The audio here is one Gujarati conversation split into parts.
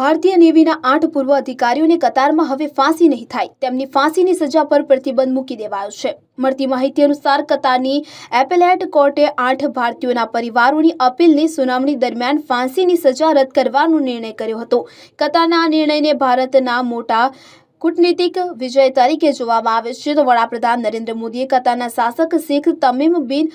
ભારતીય નેવીના આઠ પૂર્વ અધિકારીઓને કતારમાં હવે ફાંસી નહીં થાય. તેમની ફાંસીની સજા પર પ્રતિબંધ મૂકી દેવાયો છે. મળતી માહિતી અનુસાર કતારની એપેલેટ કોર્ટે આઠ ભારતીયોના પરિવારોની અપીલની સુનાવણી દરમિયાન ફાંસીની સજા રદ કરવાનો નિર્ણય કર્યો હતો. કતારના આ નિર્ણયને ભારતના મોટા કૂટનીતિક વિજય તરીકે જોવામાં આવે છે. તો વડાપ્રધાન નરેન્દ્ર મોદીએ કતારના શાસક શેખ તમીમ બિન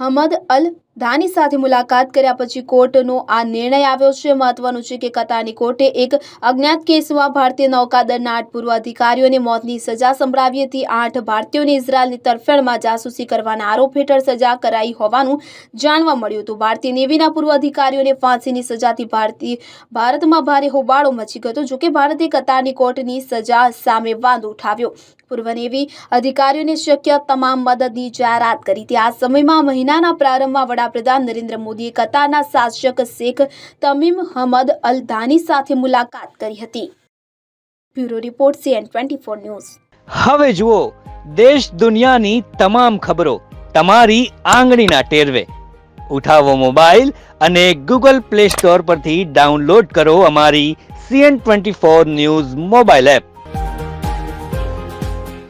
હમદ અલ ધાની સાથે મુલાકાત કર્યા પછી કોર્ટનો આ નિર્ણય આવ્યો છે. મહત્વનું છે કે કતારની કોર્ટે એક અજ્ઞાત કેસમાં ભારતીય નૌકાદળના આઠ પૂર્વ અધિકારીઓને મોતની સજા સંભળાવી હતી. આઠ ભારતીયોને ઇઝરાયલની તરફેણમાં જાસૂસી કરવાના આરોપ હેઠળ સજા કરાઈ હોવાનું જાણવા મળ્યું હતું. ભારતીય નેવીના પૂર્વ અધિકારીઓને ફાંસીની સજાથી ભારતીય ભારતમાં ભારે હોબાળો મચી ગયો જોકે ભારતે કતારની કોર્ટની સજા સામે વાંધો ઉઠાવ્યો. પૂર્વ નેવી અધિકારીઓને શક્ય તમામ મદદની જાહેરાત કરી હતી. આ સમયમાં મહિનાના પ્રારંભમાં વડાપ્રધાન નરેન્દ્ર મોદીએ કતારના શાસક Sheikh Tamim Hamad al Thani સાથે મુલાકાત કરી હતી. Bureau report CN twenty four news. હવે જુઓ, દેશ દુનિયાની તમામ ખબરો તમારી આંગળીના ટેરવે. ઉઠાવો મોબાઈલ અને ગૂગલ પ્લે સ્ટોર પરથી ડાઉનલોડ કરો અમારી CN twenty four news mobile app.